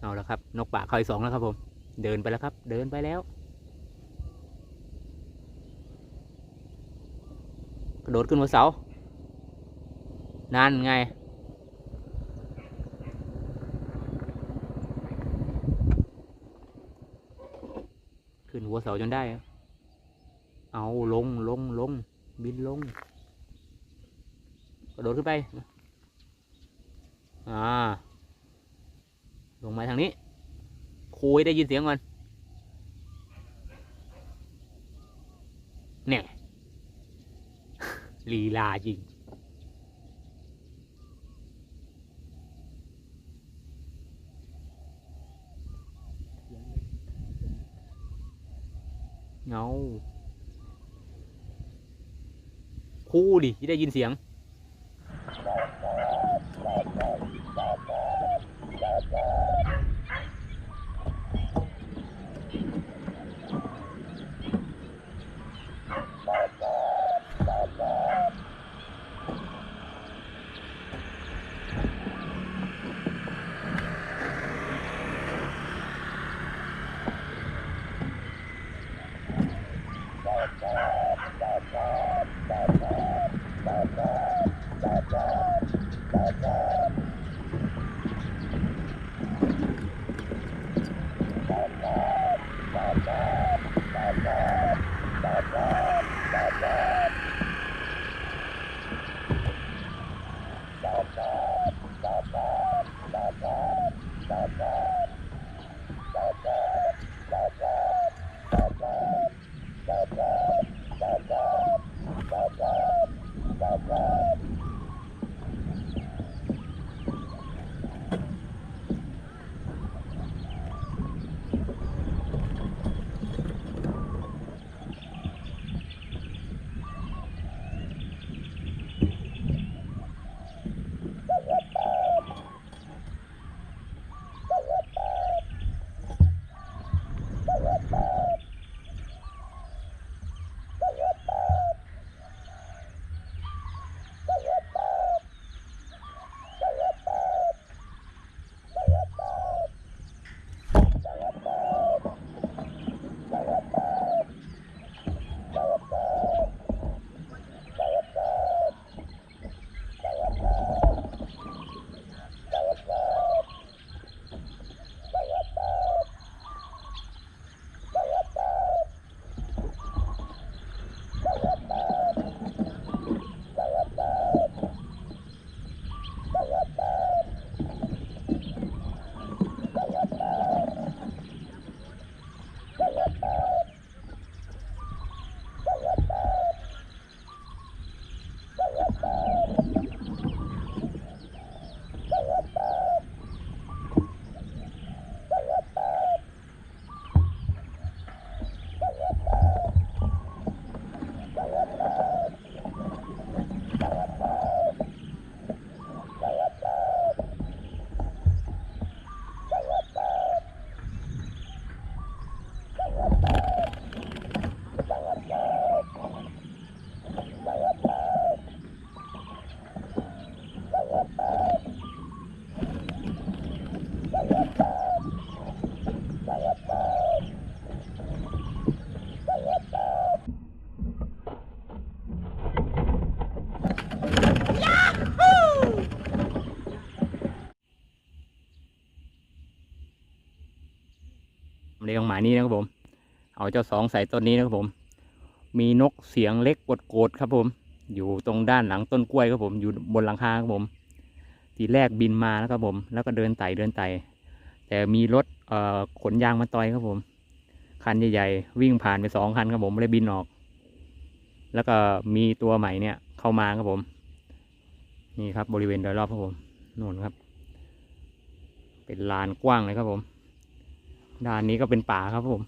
เอาแล้วครับ นกป่าคอยสองแล้วครับผม เดินไปแล้วครับ เดินไปแล้วกระโดดขึ้นหัวเสา นั่นไง หัวเสาจนได้ เอาลงลงลง บินลง กระโดดขึ้นไป อ่า ลงมาทางนี้ คุยได้ยินเสียงก่อนเนี่ยลีลาจริง เงาคู่ดิที่ได้ยินเสียง Bye-bye. เลี้ยงหมานี่นะครับผม เอาเจ้าสองใส่ต้นนี้นะครับผม มีนกเสียงเล็กกดโกดครับผม อยู่ตรงด้านหลังต้นกล้วยครับผม อยู่บนหลังคาครับผม ทีแรกบินมาแล้วครับผม แล้วก็เดินไต่เดินไต่ แต่มีรถเอ่อขนยางมาต่อยครับผม คันใหญ่ๆวิ่งผ่านไปสองคันครับผมเลยบินออก แล้วก็มีตัวใหม่เนี่ยเข้ามาครับผม นี่ครับบริเวณโดยรอบครับผมนู่นครับ เป็นลานกว้างเลยครับผม ด้านนี้ก็เป็นป่าครับผม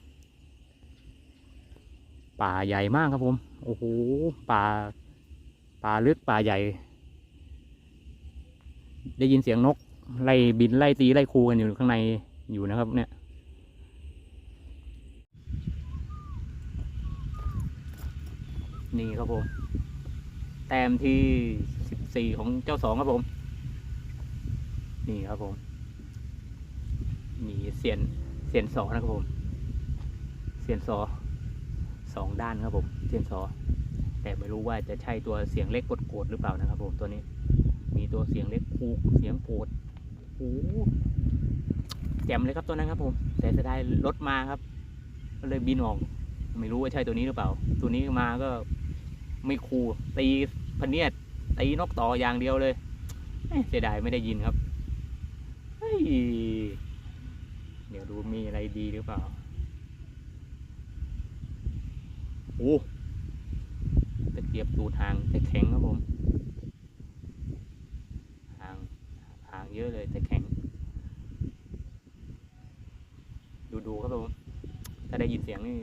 ป่าใหญ่มากครับผม โอ้โห ป่า ป่าลึกป่าใหญ่ ได้ยินเสียงนก ไล่บินไล่ตีไล่คูกันอยู่ข้างในอยู่นะครับ เนี่ยนี่ครับผม แต้มที่สิบสี่ของเจ้าสองครับผม นี่ครับผม มีเสียน เสียนสอนะครับผม เสียนสอสองด้านครับผมเสียนสอแต่ไม่รู้ว่าจะใช่ตัวเสียงเล็กกดโกดหรือเปล่านะครับผมตัวนี้ มีตัวเสียงเล็กคูกเสียงโกดโอ้แจ่มเลยครับตัวนั้นครับผม แต่เสียดายรถมาครับ ก็เลยบินออก ไม่รู้ว่าใช่ตัวนี้หรือเปล่า ตัวนี้มาก็ไม่คูตีพเนียดตีนกต่ออย่างเดียวเลยเอ๊ะเสียดายไม่ได้ยินครับเฮ้ยเดี๋ยวดูมีอะไรดี หรือเปล่าโอ้ตะเกียบตูดหางแต่แข็งครับผมหางหางเยอะเลยแต่แข็ง ดูดูๆครับผม ถ้าได้ยินเสียงนี่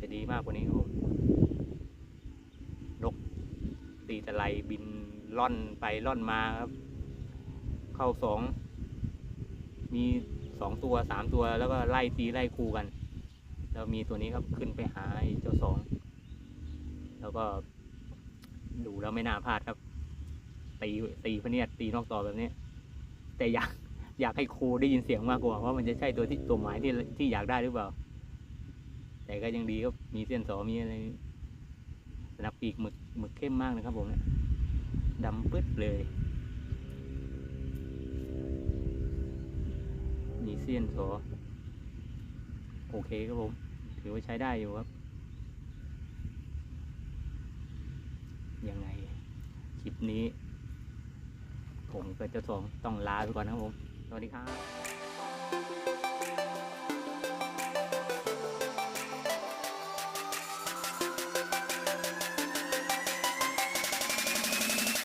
จะดีมากกว่านี้ครับผมนกตีตะไลบินล่อนไปล่อนมาครับ เข้าสองมี สองตัวสามตัวแล้วก็ไล่ตีไล่คู่กัน แล้วมีตัวนี้ครับขึ้นไปหาเจ้าสอง แล้วก็ดูแล้วไม่น่าพลาดครับตีตีพเนียดตีนอกต่อแบบนี้ แต่อยากอยากให้ครูได้ยินเสียงมากกว่าว่ามันจะใช่ตัวที่ตัวหมายที่ที่อยากได้หรือเปล่า แต่ก็ยังดีก็มีเส้นสอมีอะไรสนับปีกหมึกหมึกเข้มมากนะครับผมเนี่ยดำปึ๊ดเลย ดีเซียนสอโอเคครับผม ถือว่าใช้ได้อยู่ครับ ยังไงคลิปนี้ ผมกับเจ้าสองต้องลาไปก่อนนะครับผม สวัสดีครับ